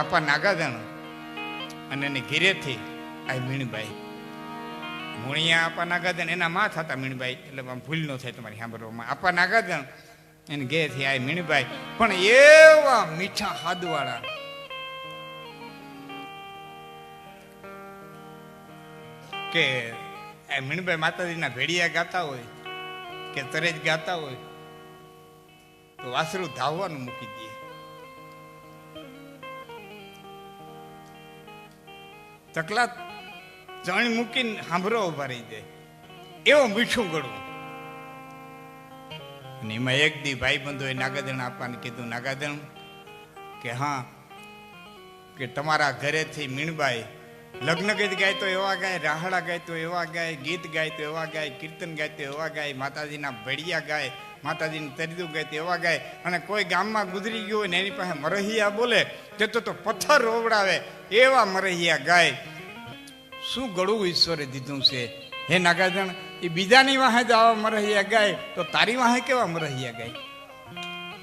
આપા નાગાજણ અને એની ઘેરેથી આ મીણબાઈ મુણિયા આપા નાગાદણ એના માં થતા મીણબાઈ એટલે આમ ભૂલ ન થાય તમારી સાંભળવામાં. આપા નાગાદણ એને ઘેરથી આ મીણબાઈ પણ એવા મીઠા હાદવાળા. કે મીણબાઈ માતાજીના ભેડિયા ગાતા હોય, કે તરેજ ગાતા હોય, તો વાસરું ધાવવાનું મૂકી દે. તકલા ચણી મૂકીને સાંભળો, ઊભા રહી જાય. એવો મીઠું ગળવું અને એમાં એક દી ભાઈ બંધોએ નાગાદણ આપવાનું કીધું નાગાદણ કે હા, કે તમારા ઘરેથી મીણબાઈ લગ્ન ગીત ગાય તો એવા ગાય, રાહડા ગાય તો એવા ગાય, ગીત ગાય તો એવા ગાય, કીર્તન ગાય તો એવા ગાય, માતાજીના ભેડિયા ગાય માતાજીનું તરીદું ગાય તેવા ગાય. અને કોઈ ગામમાં ગુજરી ગયો હોય ને એની પાસે મરહિયા બોલે, તે તો પથ્થર રોવડાવે એવા મરહિયા ગાય. શું ગળું ઈશ્વરે દીધું છે? હે નાગાજણ એ બીજાની વાહે જ આવા મરહિયા ગાય, તો તારી વાહે કેવા મરહિયા ગાય?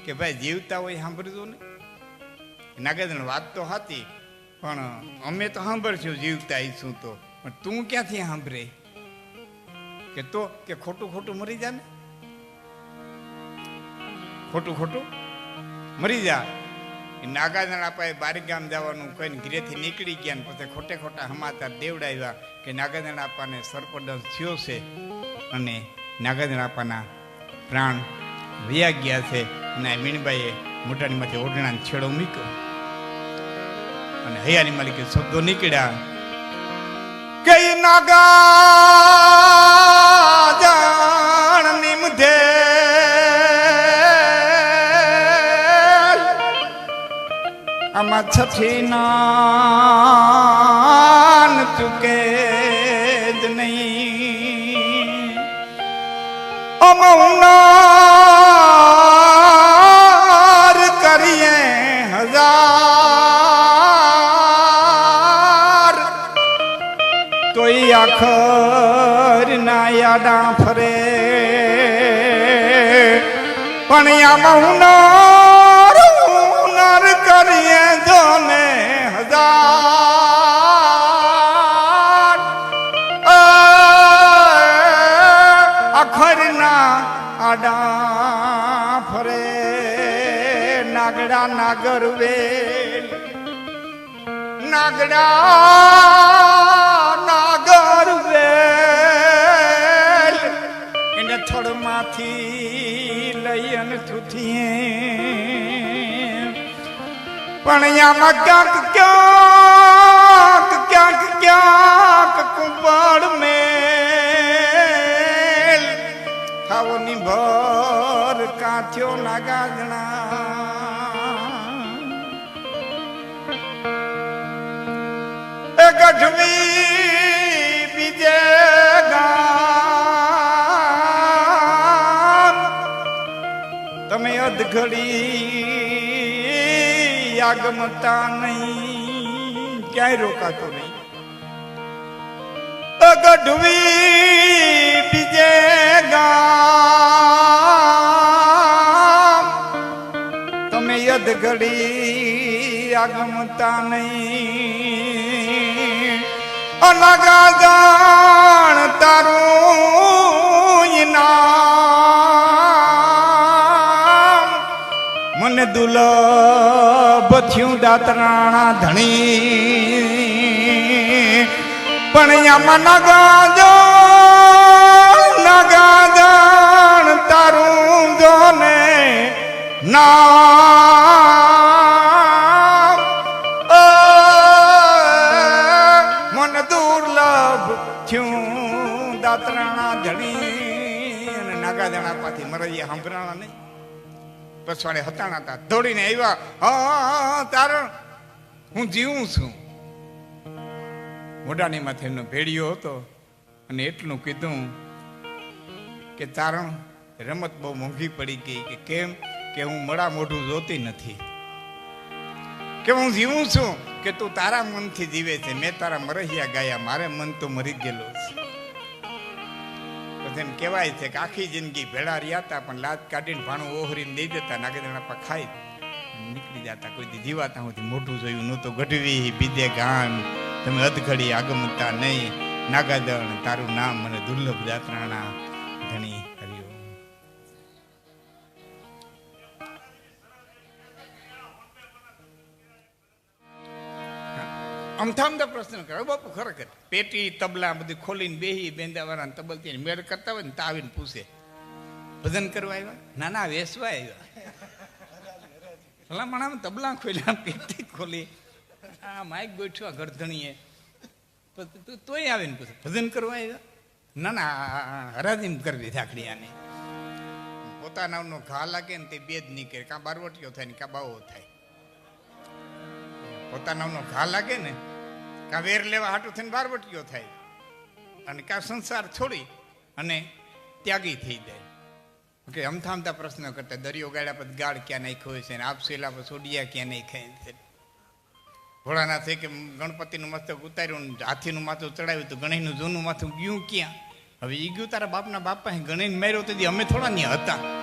કે ભાઈ જીવતા હોય સાંભળજો ને. નાગાજણ વાત તો હતી પણ અમે તો સાંભળશું જીવતા આવીશું તો. પણ તું ક્યાંથી સાંભળે? કે તો, કે ખોટું ખોટું મરી જાય ને ખોટું ખોટું? મરી જા. એ નાગાજણ આપાએ બારી ગામ જવાનું કહીને ઘરેથી નીકળી ગયા ને પછી ખોટે ખોટા સમાચાર દેવડાવ્યા કે નાગાજણ આપાને સરપદંશ થયો છે અને નાગાજણ આપાના પ્રાણ વ્યા ગયા છે અને મીણબાઈએ મીણબાઈએ મોટાનીમાંથી ઓઢણાને છેડો મૂક્યો. અને હૈયાની માલિકે શબ્દો નીકળ્યા કઈ નાગા આમાં છઠી નાન ચૂકે જ નહીં. અમૌનાર કરીએ હજાર. તોય આખર ના યાડા ફરે. પણ હુનર નાગડા નાગર વેલ. નાગડા નાગર વેલ. એને થડમાંથી લઈ અને થૂથીએ. પણ આમાં ક્યાંક ક્યાંક ક્યાંક ક્યાંક કુંપળ મેલ. ખાવોની ભર કાથ્યો નાગાજણા અધઘડી આગમતા નહીં. ક્યાંય રોકાતો નહીં. અગઢવી ગઢવી બીજે ગામ. તમે ઘડી આગમતા નહીં. અનગા જાણ તારું દુલભ થયું દાતરાણા ધણી. પણ આમાં નગા નગા જાણ તારું જોને અ, મન દુર્લભ થયું દાતરાણા ધણી અને નાગાદાણા પાછી મરૈયા સાંભળાણા નહીં. પછવાડે હતા દોડીને આવ્યા, હા તારણ હું જીવું છું. મોઢાની માથે એમનો ભેડિયો હતો અને એટલું કીધું કે, તારણ, રમત બહુ મોંઘી પડી ગઈ કે કેમ? કે હું મળા મોઢું જોતી નથી. કે હું જીવું છું? કે તું તારા મનથી જીવે છે? મેં તારા મરહિયા ગાયા, મારે મન તો મરી ગયેલું છે. એમ કહેવાય છે કે આખી જિંદગી ભેળા રહ્યા હતા, પણ લાત કાઢીને ભાણું ઓહરીને દઈ દેતા નાગેદણા પા ખાઈ નીકળી જતા. કોઈ જીવાતા હું મોટું જોયું નહોતું. ગઢવી, બીજે ગાન તમે અધઘડી આગમતા નહીં. નાગાદણ તારું નામ મને દુર્લભ જાત્રાણા અમથામદા પ્રશ્ન કરે. બાપુ ખરેખર, પેટી, તબલા બધી ખોલીને બેહી, બેંદાવાળા તબલતી મેળ કરતા હોય ને તો આવીને પૂછે. ભજન કરવા આવ્યા? ના ના વેસવા આવ્યા. ભલામણ તબલા ખોલ્યા પેટી ખોલી? આ માઇક ગોઠવા ગરધણીએ. તોય આવીને પૂછે, ભજન કરવા આવ્યા? ના ના હરાજીમ કરવી ઝાકડી આની. પોતાનાનો ઘા લાગે ને તે બે જ નીકળે. કાં બારવટીઓ થાય ને કાં બાવો થાય. પોતાનાનો ઘા લાગે ને કાં વેર લેવા હાટું થઈને બારવટીઓ થાય. અને કાં સંસાર છોડી અને ત્યાગી થઈ જાય. કે અમથા અમથા પ્રશ્ન કરતા દરિયો ગાળ્યા પર ગાળ ક્યાં નાખ્યો છે ને આપસેલા પર સોડિયા ક્યાં નહીં ખાય છે? થઈ કે ગણપતિનું મસ્તક ઉતાર્યું હાથીનું માથું ચડાવ્યું તો ગણેશનું જૂનું માથું ગયું ક્યાં? હવે એ ગયું તારા બાપના બાપા ગણેશ માર્યો તો દી અમે થોડા ત્યાં હતા.